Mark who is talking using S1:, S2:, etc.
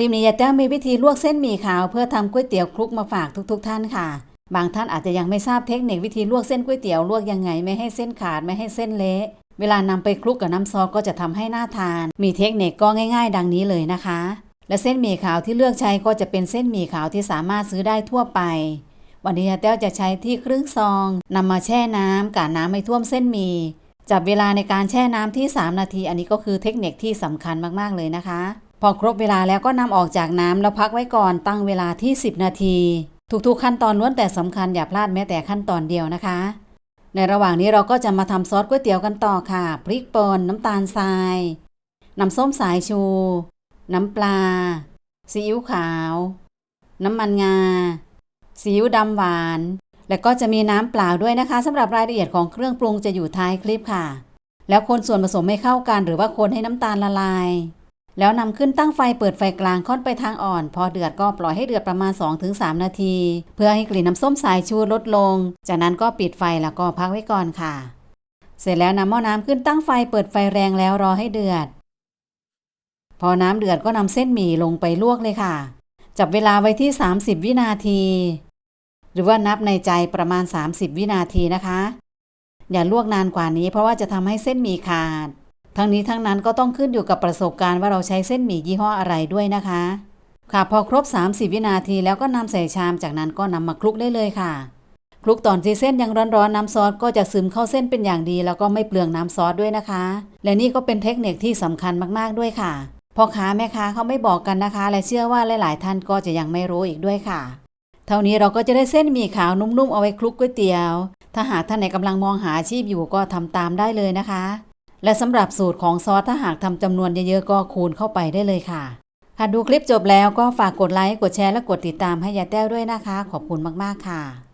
S1: คลิปนี้ยายแต้วมีวิธีลวกเส้นหมี่ขาวเพื่อทำก๋วยเตี๋ยวคลุกมาฝากทุกๆทท่านค่ะ บางท่านอาจจะยังไม่ทราบเทคนิควิธีลวกเส้นก๋วยเตี๋ยวลวกยังไงไม่ให้เส้นขาดไม่ให้เส้นเละเวลานำไปคลุกกับน้ำซอสก็จะทำให้น่าทาน มีเทคนิคก็ง่าย ๆ ดังนี้เลยนะคะ และเส้นหมี่ขาวที่เลือกใช้ก็จะเป็นเส้นหมี่ขาวที่สามารถซื้อได้ทั่วไป วันนี้ยายแต้วจะใช้ที่ครึ่งซองนำมาแช่น้ำกะน้ำไม่ท่วมเส้นหมี่จับเวลาในการแช่น้ำที่ 3 นาที อันนี้ก็คือเทคนิคที่สำคัญมากๆเลยนะคะ พอครบเวลาแล้วก็นำออกจากน้ำแล้วพักไว้ก่อนตั้งเวลาที่ 10 นาที ทุกๆขั้นตอนล้วนแต่สำคัญอย่าพลาดแม้แต่ขั้นตอนเดียวนะคะ ในระหว่างนี้เราก็จะมาทำซอสก๋วยเตี๋ยวกันต่อค่ะ พริกป่นน้ำตาลทรายน้ำส้มสายชู น้ำปลา ซีอิ๊วขาว น้ำมันงา ซีอิ๊วดำหวาน และก็จะมีน้ำเปล่าด้วยนะคะสำหรับรายละเอียดของเครื่องปรุงจะอยู่ท้ายคลิปค่ะ แล้วคนส่วนผสมให้เข้ากันหรือว่าคนให้น้ำตาลละลาย แล้วนำขึ้นตั้งไฟเปิดไฟกลางค่อนไปทางอ่อน พอเดือดก็ปล่อยให้เดือดประมาณ 2-3 นาที เพื่อให้กลิ่นน้ำส้มสายชูลดลง จากนั้นก็ปิดไฟแล้วก็พักไว้ก่อนค่ะ เสร็จแล้วนำหม้อน้ำขึ้นตั้งไฟเปิดไฟแรงแล้วรอให้เดือด พอน้ำเดือดก็นำเส้นหมี่ลงไปลวกเลยค่ะ จับเวลาไว้ที่ 30 วินาที หรือว่านับในใจประมาณ 30 วินาทีนะคะ อย่าลวกนานกว่านี้เพราะว่าจะทำให้เส้นหมี่ขาด ทั้งนี้ทั้งนั้นก็ต้องขึ้นอยู่กับประสบการณ์ว่าเราใช้เส้นหมี่ยี่ห้ออะไรด้วยนะคะ ค่ะพอครบ 30 วินาทีแล้วก็นำใส่ชามจากนั้นก็นำมาคลุกได้เลยค่ะ คลุกตอนที่เส้นยังร้อนๆน้ำซอสก็จะซึมเข้าเส้นเป็นอย่างดี แล้วก็ไม่เปลืองน้ำซอสด้วยนะคะ และนี่ก็เป็นเทคนิคที่สำคัญมากๆด้วยค่ะพ่อค้าแม่ค้าเขาไม่บอกกันนะคะ และเชื่อว่าหลาย ๆ ท่านก็จะยังไม่รู้อีกด้วยค่ะ เท่านี้เราก็จะได้เส้นหมี่ขาวนุ่มๆเอาไว้คลุกก๋วยเตี๋ยว ถ้าหากท่านไหนกำลังมองหาอาชีพอยู่ก็ทำตามได้เลยนะคะ และสำหรับสูตรของซอสถ้าหากทำจำนวนเยอะๆก็คูณเข้าไปได้เลยค่ะหากดูคลิปจบแล้วก็ฝากกดไลค์ กดแชร์ และกดติดตามให้ยายแต้วด้วยนะคะ ขอบคุณมาก ๆ ค่ะ